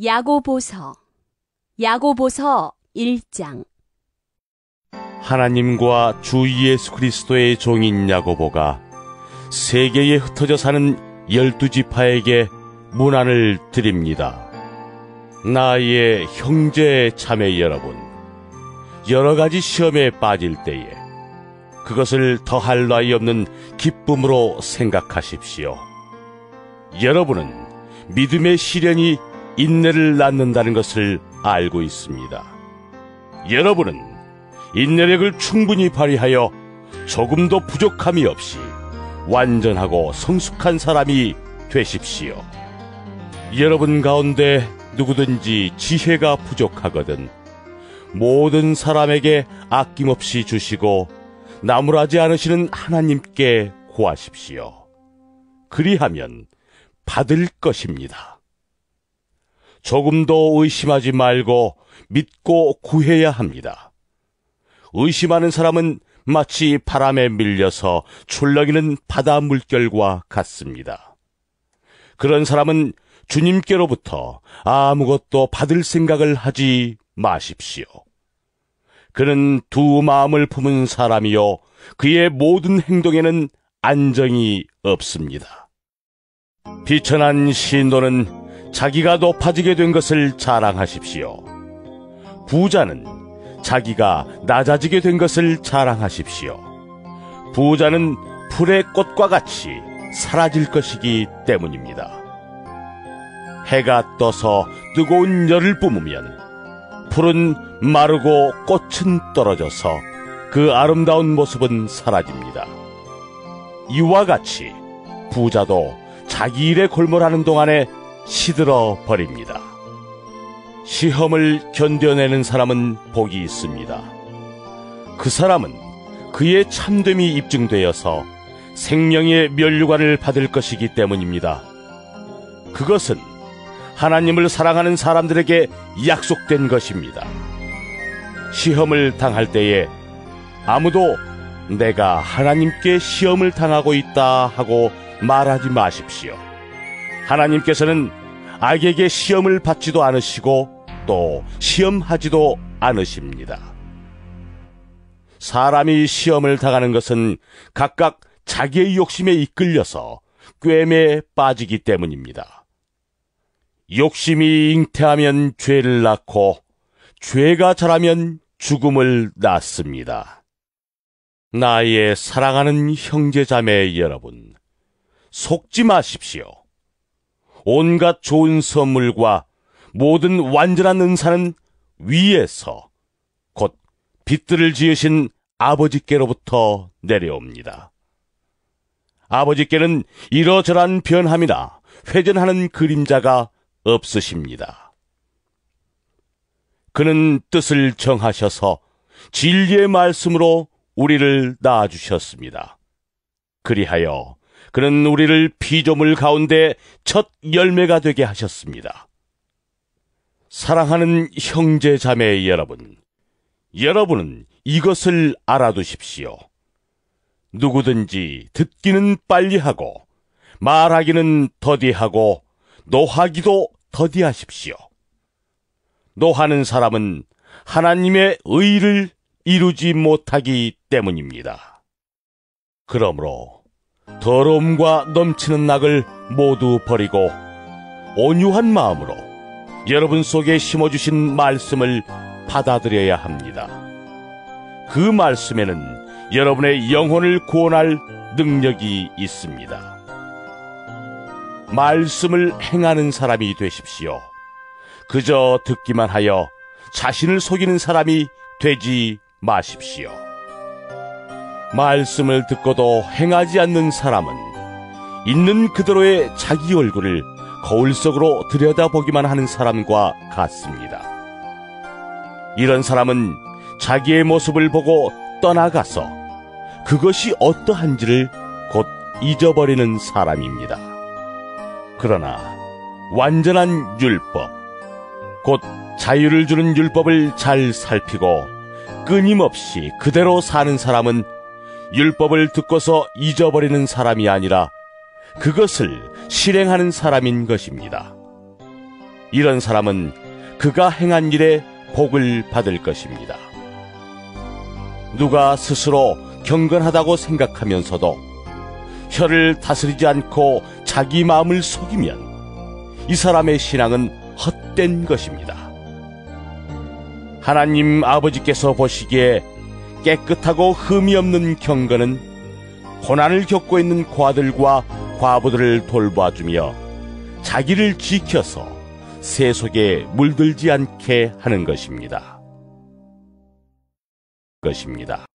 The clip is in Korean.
야고보서 야고보서 1장 하나님과 주 예수 그리스도의 종인 야고보가 세계에 흩어져 사는 열두 지파에게 문안을 드립니다. 나의 형제 자매 여러분, 여러 가지 시험에 빠질 때에 그것을 더할 나위 없는 기쁨으로 생각하십시오. 여러분은 믿음의 시련이 인내를 낳는다는 것을 알고 있습니다. 여러분은 인내력을 충분히 발휘하여 조금도 부족함이 없이 완전하고 성숙한 사람이 되십시오. 여러분 가운데 누구든지 지혜가 부족하거든 모든 사람에게 아낌없이 주시고 나무라지 않으시는 하나님께 구하십시오. 그리하면 받을 것입니다. 조금도 의심하지 말고 믿고 구해야 합니다. 의심하는 사람은 마치 바람에 밀려서 출렁이는 바다 물결과 같습니다. 그런 사람은 주님께로부터 아무것도 받을 생각을 하지 마십시오. 그는 두 마음을 품은 사람이요. 그의 모든 행동에는 안정이 없습니다. 비천한 신도는 자기가 높아지게 된 것을 자랑하십시오. 부자는 자기가 낮아지게 된 것을 자랑하십시오. 부자는 풀의 꽃과 같이 사라질 것이기 때문입니다. 해가 떠서 뜨거운 열을 뿜으면 풀은 마르고 꽃은 떨어져서 그 아름다운 모습은 사라집니다. 이와 같이 부자도 자기 일에 골몰하는 동안에 시들어 버립니다. 시험을 견뎌내는 사람은 복이 있습니다. 그 사람은 그의 참됨이 입증되어서 생명의 면류관을 받을 것이기 때문입니다. 그것은 하나님을 사랑하는 사람들에게 약속된 것입니다. 시험을 당할 때에 아무도 내가 하나님께 시험을 당하고 있다 하고 말하지 마십시오. 하나님께서는 악에게 시험을 받지도 않으시고 또 시험하지도 않으십니다. 사람이 시험을 당하는 것은 각각 자기의 욕심에 이끌려서 꿰매 빠지기 때문입니다. 욕심이 잉태하면 죄를 낳고 죄가 자라면 죽음을 낳습니다. 나의 사랑하는 형제자매 여러분, 속지 마십시오. 온갖 좋은 선물과 모든 완전한 은사는 위에서 곧 빛들을 지으신 아버지께로부터 내려옵니다. 아버지께는 이러저러한 변함이나 회전하는 그림자가 없으십니다. 그는 뜻을 정하셔서 진리의 말씀으로 우리를 낳아주셨습니다. 그리하여 그는 우리를 피조물 가운데 첫 열매가 되게 하셨습니다. 사랑하는 형제 자매 여러분, 여러분은 이것을 알아두십시오. 누구든지 듣기는 빨리 하고 말하기는 더디하고 노하기도 더디하십시오. 노하는 사람은 하나님의 의를 이루지 못하기 때문입니다. 그러므로 더러움과 넘치는 낙을 모두 버리고 온유한 마음으로 여러분 속에 심어주신 말씀을 받아들여야 합니다. 그 말씀에는 여러분의 영혼을 구원할 능력이 있습니다. 말씀을 행하는 사람이 되십시오. 그저 듣기만 하여 자신을 속이는 사람이 되지 마십시오. 말씀을 듣고도 행하지 않는 사람은 있는 그대로의 자기 얼굴을 거울 속으로 들여다보기만 하는 사람과 같습니다. 이런 사람은 자기의 모습을 보고 떠나가서 그것이 어떠한지를 곧 잊어버리는 사람입니다. 그러나 완전한 율법, 곧 자유를 주는 율법을 잘 살피고 끊임없이 그대로 사는 사람은 율법을 듣고서 잊어버리는 사람이 아니라 그것을 실행하는 사람인 것입니다. 이런 사람은 그가 행한 일에 복을 받을 것입니다. 누가 스스로 경건하다고 생각하면서도 혀를 다스리지 않고 자기 마음을 속이면 이 사람의 신앙은 헛된 것입니다. 하나님 아버지께서 보시기에 깨끗하고 흠이 없는 경건은 고난을 겪고 있는 과들과 과부들을 돌봐주며 자기를 지켜서 세속에 물들지 않게 하는 것입니다. 것입니다.